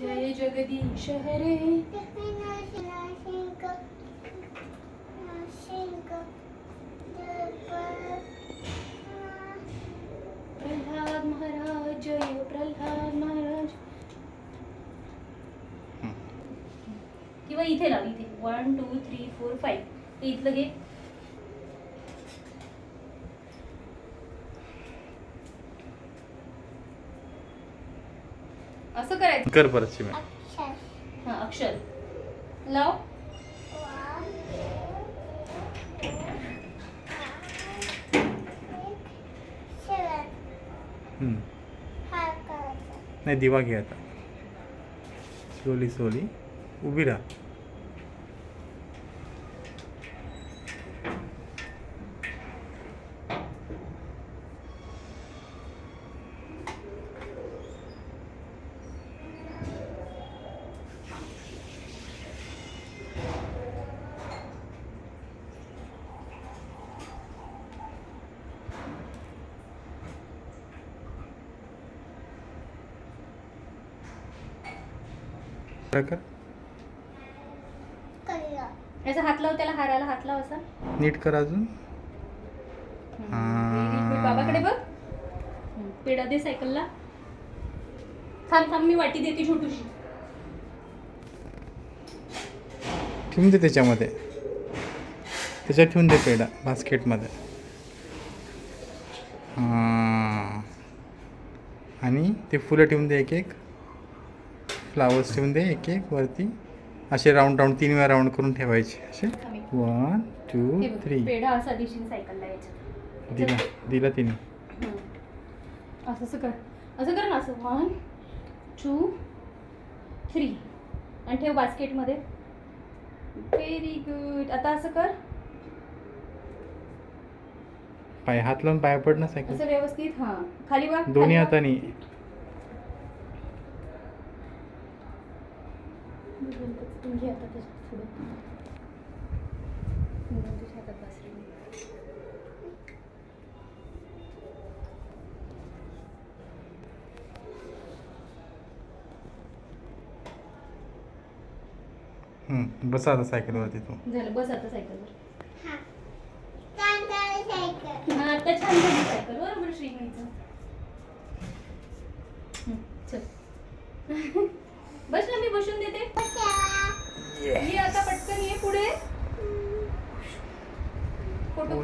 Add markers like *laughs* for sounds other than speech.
जय जगदीश हरे. प्रल्हाद महाराज जय प्रल्हाद महाराज. किंवा इथे लाव इथे. One two three four five इथलं घे. असं करायचं. कर परत शिवाय हा अक्षर. लाव. हम्म. नाही दिवा घे आता. स्लोली स्लोली उभी राहा. काय कर याचा हात लाव त्याला हाराला हात लाव असा. नीट कर अजून. Very good. बाबाकडे बघ. हम्म, पेढा दे सायकलला. थांब थांब मी वाटी देते छोटूशी. ठेवून दे त्याच्यामध्ये. त्याच्यात ठेवून दे पेढा बास्केटमध्ये. हां. आणि ते फुलं ठेवून दे एक एक. फ्लावर्स ठेवून दे एक एक वरती. असे राऊंड राऊंड तीन वेळा राऊंड करून ठेवायचे असे. वन टू थ्री दिला दिला तिने. असं असं कर. असं कर ना असं. वन टू थ्री आणि ठेव बास्केटमध्ये. व्हेरी गुड आता असं कर. पाय हात लावून पाय पड ना सायकल. असं व्यवस्थित हां. खाली बघ दोन्ही. हाताने. घे आता त्याच्यात पुढं. हम्म, तुझ्या हातात बसा आता सायकलवरती तू. झालं बस आता सायकलवर. हा. आता छान झाली सायकल बरोबर श्रीमणीचं हम्म, चल. *laughs* बस ना मी बसून देते. ये आता पटकन ये पुढे. फोटो.